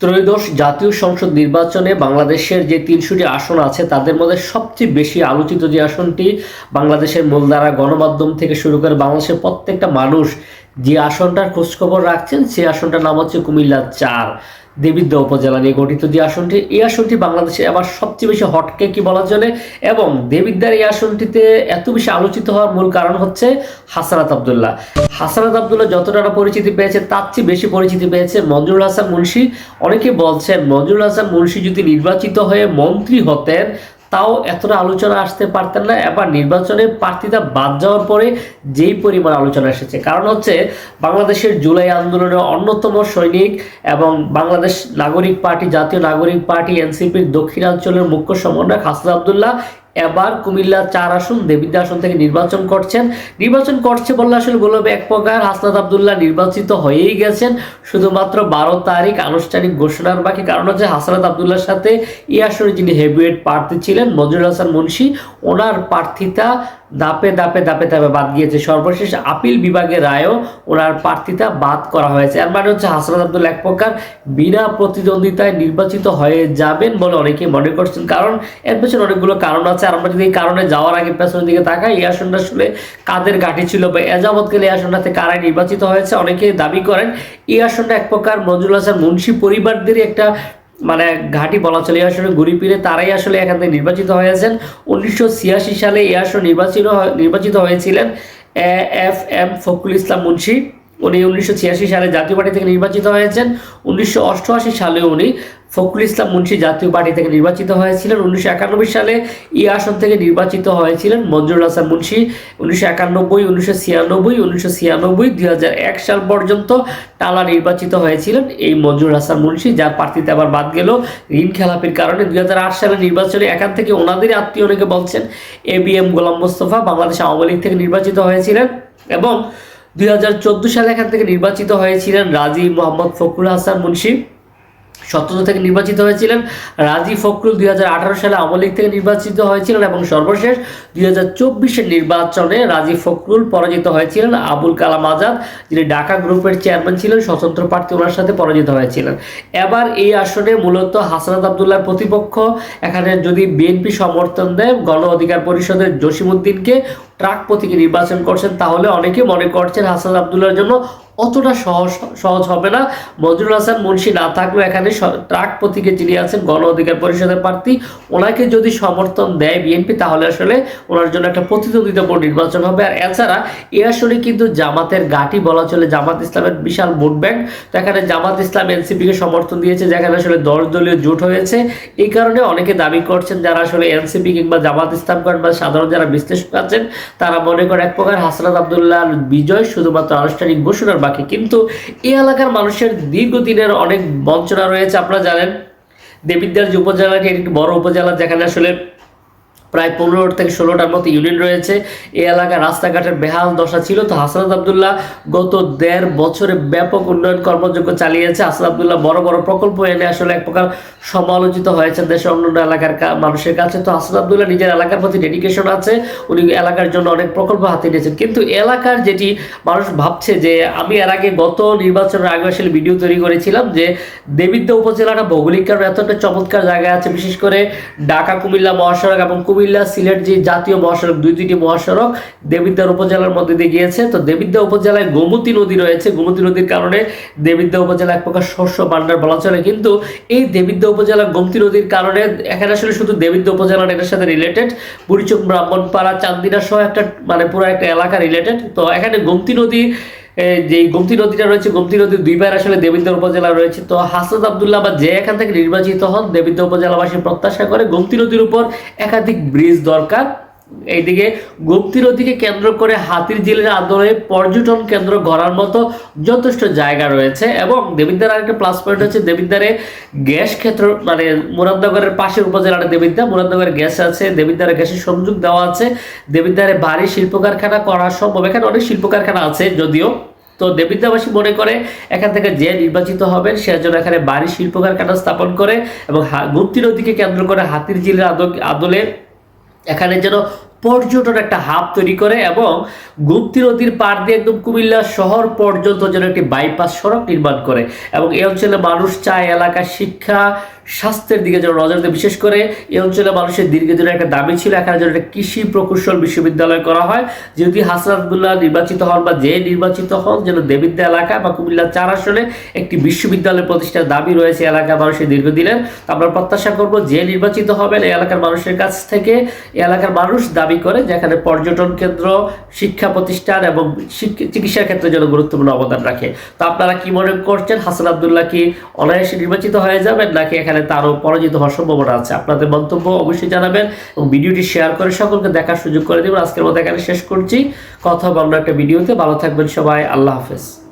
ত্রয়োদশ জাতীয় সংসদ নির্বাচনে বাংলাদেশের যে তিনশোটি আসন আছে, তাদের মধ্যে সবচেয়ে বেশি আলোচিত যে আসনটি বাংলাদেশের মূলধারা গণমাধ্যম থেকে শুরু করে বাংলাদেশের প্রত্যেকটা মানুষ যে আসনটার খোঁজখবর রাখছেন সেই আসনটার নাম হচ্ছে কুমিল্লা চার। দেবিদ্যা উপজেলা নিয়ে গঠিত যে আসনটি, এই আসনটি বাংলাদেশে আবার সবচেয়ে বেশি হটকে কি বলা চলে এবং দেবিদ্যার এই আসনটিতে এত বেশি আলোচিত হওয়ার মূল কারণ হচ্ছে হাসানাত আবদুল্লাহ। হাসানাত আবদুল্লাহ যতটা পরিচিতি পেয়েছে, তার চেয়ে বেশি পরিচিতি পেয়েছে মঞ্জুর হাসান মুন্সি। অনেকে বলছেন মঞ্জুর হাসান মুন্সি যদি নির্বাচিত হয়ে মন্ত্রী হতেন, তাও এতটা আলোচনা আসতে পারতেন না। এবার নির্বাচনে প্রার্থীরা বাদ যাওয়ার পরে যেই পরিমাণ আলোচনা এসেছে, কারণ হচ্ছে বাংলাদেশের জুলাই আন্দোলনের অন্যতম সৈনিক এবং বাংলাদেশ নাগরিক পার্টি, জাতীয় নাগরিক পার্টি, এনসিপির দক্ষিণাঞ্চলের মুখ্য সমন্বয়ক হাসান আবদুল্লাহ এবার কুমিল্লা চার আসন দেবিদ্যা আসন থেকে নির্বাচন করছেন। নির্বাচন করছে বললে আসলে গোলাপ এক প্রকার হাসনাত আবদুল্লাহ নির্বাচিত হয়েই গেছেন। শুধুমাত্র বারো তারিখ আনুষ্ঠানিক ঘোষণার বাকি কারণ হচ্ছে হাসনাত আবদুল্লার সাথে এই আসনে যিনি হেভিওয়েট প্রার্থী ছিলেন মজুর হাসান মুন্সি, ওনার প্রার্থিতা দাপে দাপে দাপে দাপে বাদ গিয়েছে। সর্বশেষ আপিল বিভাগের রায়ও ওনার প্রার্থিতা বাদ করা হয়েছে। এর মানে হচ্ছে হাসনাত আব্দুল এক প্রকার বিনা প্রতিদ্বন্দ্বিতায় নির্বাচিত হয়ে যাবেন বলে অনেকে মনে করছেন। কারণ এর পেছনে অনেকগুলো কারণ আছে। আর আমরা যদি এই কারণে যাওয়ার আগে পেছনের দিকে তাকাই, এই আসনটা আসলে কাদের ঘাঁটি ছিল বা এজাবৎকালে এই আসনটাতে কারাই নির্বাচিত হয়েছে? অনেকে দাবি করেন, এই আসনটা এক প্রকার নজরুল হাসান মুন্সি পরিবারদেরই একটা মানে ঘাঁটি বলা চলে আসলে ঘুরি ফিরে তারাই আসলে এখান থেকে নির্বাচিত হয়েছেন। উনিশশো ছিয়াশি সালে এই আসন নির্বাচিত নির্বাচিত হয়েছিলেন A F M Fakhrul Islam Munshi. উনি উনিশশো ছিয়াশি সালে জাতীয় পার্টি থেকে নির্বাচিত হয়েছেন। উনিশশো অষ্টআশি সালে উনি ফখরুল ইসলাম মুন্সি জাতীয় পার্টি থেকে নির্বাচিত হয়েছিলেন। উনিশশো একানব্বই সালে ই আসন থেকে নির্বাচিত হয়েছিলেন মঞ্জুর হাসান মুন্সি। উনিশশো একানব্বই, উনিশশো ছিয়ানব্বই উনিশশো ছিয়ানব্বই এক সাল পর্যন্ত টালা নির্বাচিত হয়েছিলেন এই মঞ্জুর হাসান মুন্সি, যার প্রার্থীতে আবার বাদ গেল ঋণ খেলাপির কারণে। দুই আট সালে নির্বাচনে এখান থেকে ওনাদেরই আত্মীয় অনেকে বলছেন A B M Golam Mostafa Bangladesh Awami League থেকে নির্বাচিত হয়েছিলেন এবং দুই হাজার চোদ্দ সালে এখান থেকে নির্বাচিত হয়েছিলেন রাজি মোহাম্মদ ফখরুল হাসান মুন্সি। সতেরো থেকে নির্বাচিত হয়েছিলেন রাজি ফখরুল দুই হাজার আঠারো সালে আওয়ামী থেকে নির্বাচিত হয়েছিলেন এবং সর্বশেষ দুই হাজার নির্বাচনে রাজি ফখরুল পরাজিত হয়েছিলেন আবুল কালাম আজাদ, যিনি ঢাকা গ্রুপের চেয়ারম্যান ছিলেন, স্বতন্ত্র প্রার্থী ওনার সাথে পরাজিত হয়েছিলেন। এবার এই আসনে মূলত হাসনাত আবদুল্লাহর প্রতিপক্ষ, এখানে যদি বিএনপি সমর্থন দেয়, গণ অধিকার পরিষদের জসিমুদ্দিনকে ট্রাক প্রতীকে নির্বাচন করছেন, তাহলে অনেকে মনে করছেন হাসান আবদুল্লাহর জন্য অতটা সহজ সহজ হবে না। মজরুল হাসান মুন্সি না থাকলেও এখানে ট্রাক প্রতীকে যিনি আছেন, গণ অধিকার পরিষদের প্রার্থী, ওনাকে যদি সমর্থন দেয় বিএনপি, তাহলে আসলে ওনার জন্য একটা প্রতিদ্বন্দ্বিতাপূর্ণ নির্বাচন হবে। আর এছাড়া, এ আসলে কিন্তু জামাতের গাটি বলা চলে, জামাত ইসলামের বিশাল ভোট ব্যাংক। তো এখানে জামাত ইসলাম এনসিপিকে সমর্থন দিয়েছে, যেখানে আসলে দশ দলীয় জোট হয়েছে। এই কারণে অনেকে দাবি করছেন, যারা আসলে এনসিপি কিংবা জামাত ইসলাম করেন বা সাধারণ যারা বিশ্লেষক আছেন তারা মনে করে এক প্রকার হাসনাত আবদুল্লাহ বিজয় শুধুমাত্র আনুষ্ঠানিক ঘোষণার বাকি। কিন্তু এই এলাকার মানুষের দীর্ঘদিনের অনেক বঞ্চনা রয়েছে, আপনারা জানেন। দেবিদ্যার যে উপজেলাটি একটি বড় উপজেলা, যেখানে আসলে প্রায় পনেরো থেকে ষোলোটার মতো ইউনিট রয়েছে। এই এলাকার রাস্তাঘাটের বেহাল দশা ছিল। তো হাসনাত আবদুল্লাহ গত দেড় বছরে ব্যাপক উন্নয়ন কর্মযোগ্য চালিয়েছে। হাসনাত আবদুল্লাহ বড় বড় প্রকল্প এনে আসলে এক প্রকার সমালোচিত হয়েছে দেশের অন্যান্য এলাকার মানুষের কাছে। তো হাসনাত আবদুল্লাহ নিজের এলাকার প্রতি ডেডিকেশন আছে। উনি এলাকার জন্য অনেক প্রকল্প হাতে নিয়েছেন। কিন্তু এলাকার যেটি মানুষ ভাবছে যে, আমি এর আগে গত নির্বাচনের আগে আসলে ভিডিও তৈরি করেছিলাম যে, দেবিদ্যা উপজেলাটা ভৌগোলিক কারণে এত একটা চমৎকার জায়গায় আছে। বিশেষ করে ঢাকা, কুমিল্লা, মহাসড়ক এবং কুমিল্লা সিলেট যে জাতীয় মহাসড়ক, দুই দুইটি মহাসড়ক দেবিদ্যার উপজেলার মধ্যে দিয়ে গিয়েছে। তো দেবিদ্যা উপজেলায় গোমতী নদী রয়েছে। গোমতী নদীর কারণে দেবিদ্যা উপজেলা এক প্রকার শস্য ভাণ্ডার বলা চলে। কিন্তু এই দেবিদ্যা উপজেলা গোমতী নদীর কারণে এখানে আসলে শুধু দেবিদ্যা উপজেলার এটার সাথে রিলেটেড বুড়িচক, ব্রাহ্মণপাড়া, চান্দিনা সহ একটা মানে পুরো একটা এলাকা রিলেটেড তো এখানে গোমতী নদী যে গোমতী নদীটা রয়েছে, গোমতী নদীর দুই পার আসলে দেবিদ্যা উপজেলা রয়েছে। তো হাসনাত আবদুল্লাহ বা যে এখান থেকে নির্বাচিত হন দেবিদ্যা উপজেলাবাসী প্রত্যাশা করে গোমতী নদীর উপর একাধিক ব্রিজ দরকার। এইদিকে গোমতী নদীকে কেন্দ্র করে হাতির জেলের আদরে পর্যটন কেন্দ্র গড়ার মতো যথেষ্ট জায়গা রয়েছে এবং দেবিদ্যার আরেকটা প্লাস পয়েন্ট হচ্ছে দেবিদ্যারে গ্যাস ক্ষেত্র মানে মুরাদনগরের পাশের উপজেলাটা দেবিদ্যা মুরাদনগরের গ্যাস আছে দেবিদ্যারে গ্যাসের সংযোগ দেওয়া আছে দেবিদ্যারে বাড়ি শিল্প কারখানা করা সম্ভব। এখানে অনেক শিল্প কারখানা আছে যদিও। তো দেবিদ্যাবাসী মনে করে এখান থেকে যে নির্বাচিত হবেন, সে যেন এখানে বাড়ি শিল্প কারখানা স্থাপন করে এবং গুপ্তি নদীকে কেন্দ্র করে হাতির জিলের আদলে এখানে যেন পর্যটন একটা হাব তৈরি করে এবং গুপ্তি নদীর পাড় দিয়ে একদম কুমিল্লা শহর পর্যন্ত যেন একটি বাইপাস সড়ক নির্মাণ করে এবং এই অঞ্চলে মানুষ চায় এলাকার শিক্ষা, স্বাস্থ্যের দিকে যেন নজর দেয়। বিশেষ করে এই অঞ্চলে মানুষের দীর্ঘদিনের একটা দাবি ছিল, এখানে যেন একটা কৃষি প্রকৌশল বিশ্ববিদ্যালয় করা হয়। যদি হাসান নির্বাচিত হন বা যে নির্বাচিত হন, যেন দেবিদ্যা এলাকা বা কুমিল্লা চার আসনে একটি বিশ্ববিদ্যালয় প্রতিষ্ঠার দাবি রয়েছে এলাকার মানুষের দীর্ঘদিনের। আমরা প্রত্যাশা করব, যে নির্বাচিত হবেন এই এলাকার মানুষের কাছ থেকে এলাকার মানুষ দাবি করে, যেখানে পর্যটন কেন্দ্র, শিক্ষা প্রতিষ্ঠান এবং চিকিৎসার ক্ষেত্রে যেন গুরুত্বপূর্ণ অবদান রাখে। তো আপনারা কি মনে করছেন, হাসান আবদুল্লাহ কি অনায়াসে নির্বাচিত হয়ে যাবেন, নাকি এখানে তারও পরাজিত হওয়ার সম্ভাবনা আছে? আপনাদের মন্তব্য অবশ্যই জানাবেন এবং ভিডিওটি শেয়ার করে সকলকে দেখার সুযোগ করে দেবেন। আজকের মতো এখানে শেষ করছি। কথা অন্য একটা ভিডিওতে। ভালো থাকবেন সবাই। আল্লাহ হাফেজ।